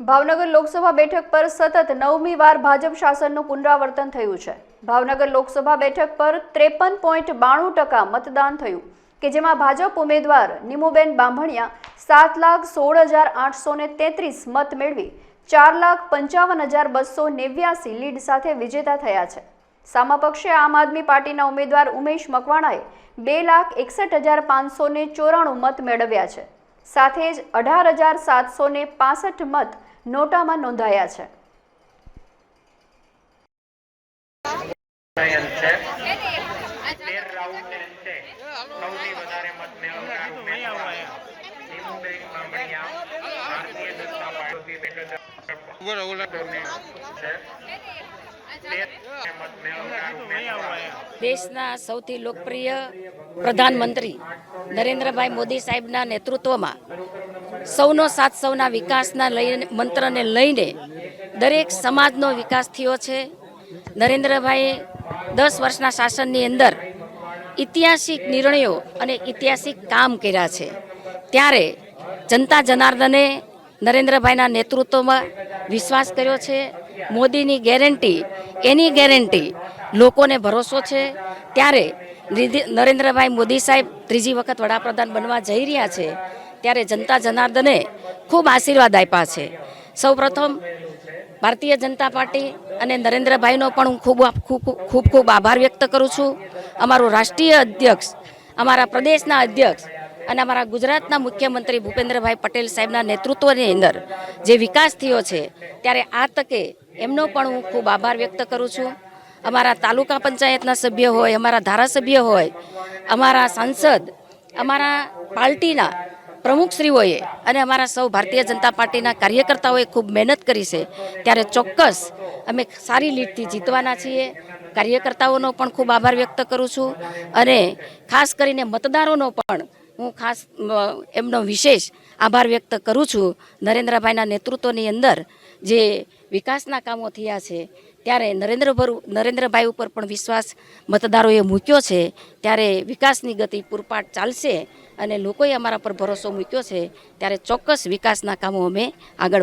ભાવનગર લોકસભા બેઠક પર સતત નવમી વાર ભાજપ શાસનનું પુનરાવર્તન થયું છે. ભાવનગર લોકસભા બેઠક પર ત્રેપન પોઈન્ટ બાણું ટકા મતદાન થયું, કે જેમાં ભાજપ ઉમેદવાર નિમુબેન બાંભણિયા સાત લાખ સોળ હજાર આઠસો ને તેત્રીસ મત મેળવી, ચાર લાખ પંચાવન હજાર બસો નેવ્યાસી લીડ સાથે વિજેતા થયા છે. સામા પક્ષે આમ આદમી પાર્ટીના ઉમેદવાર ઉમેશ મકવાણાએ બે લાખ એકસઠ હજાર પાંચસો ચોરાણું મત મેળવ્યા છે. સાથે જ અઢાર હજાર સાતસો ને પાસઠ મત નોટામાં નોંધાયા છે. દેશના સૌથી લોકપ્રિય પ્રધાનમંત્રી નરેન્દ્રભાઈ મોદી સાહેબના નેતૃત્વમાં સૌનો સાથ, સૌના વિકાસના લઈને, મંત્રને લઈને દરેક સમાજનો વિકાસ થયો છે. નરેન્દ્રભાઈએ દસ વર્ષના શાસનની અંદર ઐતિહાસિક નિર્ણયો અને ઐતિહાસિક કામ કર્યા છે. ત્યારે જનતા જનાર્દને નરેન્દ્રભાઈના નેતૃત્વમાં વિશ્વાસ કર્યો છે. મોદીની ગેરંટી, એની ગેરંટી લોકોને ભરોસો છે. ત્યારે નરેન્દ્રભાઈ મોદી સાહેબ ત્રીજી વખત વડાપ્રધાન બનવા જઈ રહ્યા છે. ત્યારે જનતા જનાર્દને ખૂબ આશીર્વાદ આપ્યા છે. સૌપ્રથમ ભારતીય જનતા પાર્ટી અને નરેન્દ્રભાઈનો પણ હું ખૂબ ખૂબ ખૂબ આભાર વ્યક્ત કરું છું. અમારું રાષ્ટ્રીય અધ્યક્ષ, અમારા પ્રદેશના અધ્યક્ષ અને અમારા ગુજરાતના મુખ્યમંત્રી ભૂપેન્દ્રભાઈ પટેલ સાહેબના નેતૃત્વની અંદર જે વિકાસ થયો છે, ત્યારે આ તકે એમનો પણ હું ખૂબ આભાર વ્યક્ત કરું છું. અમારા તાલુકા પંચાયતના સભ્ય હોય, અમારા ધારાસભ્ય હોય, અમારા સાંસદ, અમારા પાર્ટીના પ્રમુખશ્રીઓએ અને અમારા સૌ ભારતીય જનતા પાર્ટીના કાર્યકર્તાઓએ ખૂબ મહેનત કરી છે. ત્યારે ચોક્કસ અમે સારી લીડથી જીતવાના છીએ. કાર્યકર્તાઓનો પણ ખૂબ આભાર વ્યક્ત કરું છું. અને ખાસ કરીને મતદારોનો પણ હું ખાસ એમનો વિશેષ આભાર વ્યક્ત કરું છું. નરેન્દ્રભાઈના નેતૃત્વની અંદર જે વિકાસના કામો થયા છે ત્યારે નરેન્દ્રભર નરેન્દ્રભાઈ ઉપર પણ વિશ્વાસ મતદારોએ મૂક્યો છે. ત્યારે વિકાસની ગતિ પૂરપાટ ચાલશે અને લોકોએ અમારા પર ભરોસો મૂક્યો છે. ત્યારે ચોક્કસ વિકાસના કામો અમે આગળ